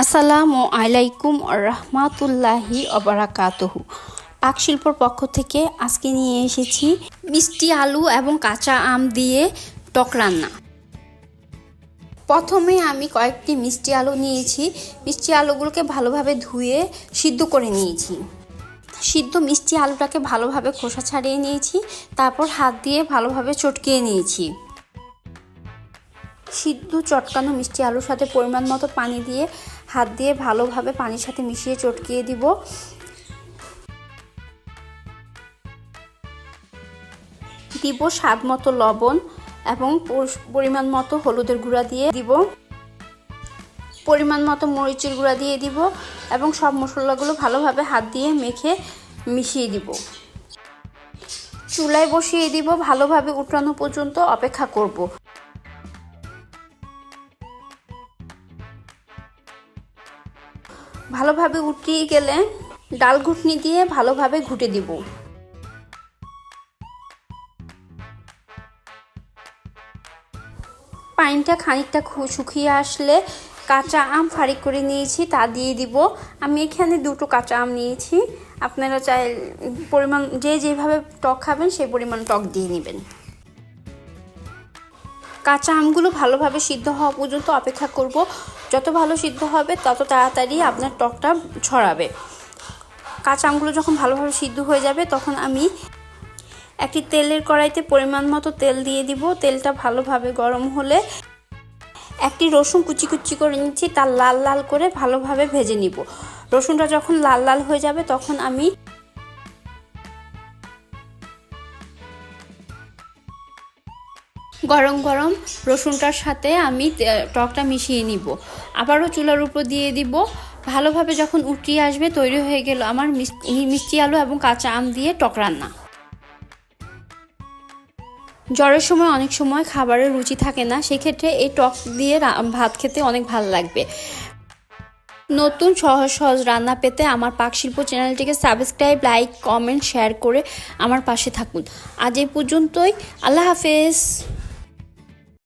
আসসালামু আলাইকুম রহমাতুল্লাহি অবরাকাতহু পাক শিল্পর পক্ষ থেকে আজকে নিয়ে এসেছি মিষ্টি আলু এবং কাঁচা আম দিয়ে টক রান্না। প্রথমে আমি কয়েকটি মিষ্টি আলু নিয়েছি। মিষ্টি আলুগুলোকে ভালোভাবে ধুয়ে সিদ্ধ করে নিয়েছি। সিদ্ধ মিষ্টি আলুটাকে ভালোভাবে খোসা ছাড়িয়ে নিয়েছি, তারপর হাত দিয়ে ভালোভাবে চটকিয়ে নিয়েছি। সিদ্ধ চটকানো মিষ্টি আলুর সাথে পরিমাণ মতো পানি দিয়ে হাত দিয়ে ভালোভাবে পানির সাথে মিশিয়ে চটকিয়ে দিব। দিব স্বাদ মতো লবণ এবং পরিমাণ মতো হলুদের গুঁড়া দিয়ে দিব। পরিমাণ মতো মরিচের গুঁড়া দিয়ে দিব এবং সব মশলাগুলো ভালোভাবে হাত দিয়ে মেখে মিশিয়ে দিব। চুলায় বসিয়ে দিব, ভালোভাবে উঠানো পর্যন্ত অপেক্ষা করব। ভালোভাবে উঠিয়ে গেলে ডাল ঘুটনি দিয়ে ভালোভাবে ঘুটে দিব। পানিটা খানিকটা শুকিয়ে আসলে কাঁচা আম ফাড়ি করে নিয়েছি, তা দিয়ে দিব। আমি এখানে দুটো কাঁচা আম নিয়েছি। আপনারা চাই পরিমাণ যে যেভাবে টক খাবেন সেই পরিমাণ টক দিয়ে নেবেন। কাঁচা আমগুলো ভালোভাবে সিদ্ধ হওয়া পর্যন্ত অপেক্ষা করব। যত ভালো সিদ্ধ হবে, তত তাড়াতাড়ি আপনার টকটা ছড়াবে। কাঁচা আমগুলো যখন ভালোভাবে সিদ্ধ হয়ে যাবে, তখন আমি একটি তেলের কড়াইতে পরিমাণ মতো তেল দিয়ে দিব। তেলটা ভালোভাবে গরম হলে একটি রসুন কুচি কুচি করে নিচ্ছি, তার লাল লাল করে ভালোভাবে ভেজে নিব। রসুনটা যখন লাল লাল হয়ে যাবে, তখন আমি গরম গরম রসুনটার সাথে আমি টকটা মিশিয়ে নিব। আবারও চুলার উপর দিয়ে দিব। ভালোভাবে যখন উঠিয়ে আসবে, তৈরি হয়ে গেল আমার মিষ্টি আলু এবং কাঁচা আম দিয়ে টক রান্না। জ্বরের সময় অনেক সময় খাবারের রুচি থাকে না, সেক্ষেত্রে এই টক দিয়ে ভাত খেতে অনেক ভালো লাগবে। নতুন সহজ সহজ রান্না পেতে আমার পাক শিল্প চ্যানেলটিকে সাবস্ক্রাইব, লাইক, কমেন্ট, শেয়ার করে আমার পাশে থাকুন। আজ এই পর্যন্তই। আল্লাহ হাফেজ।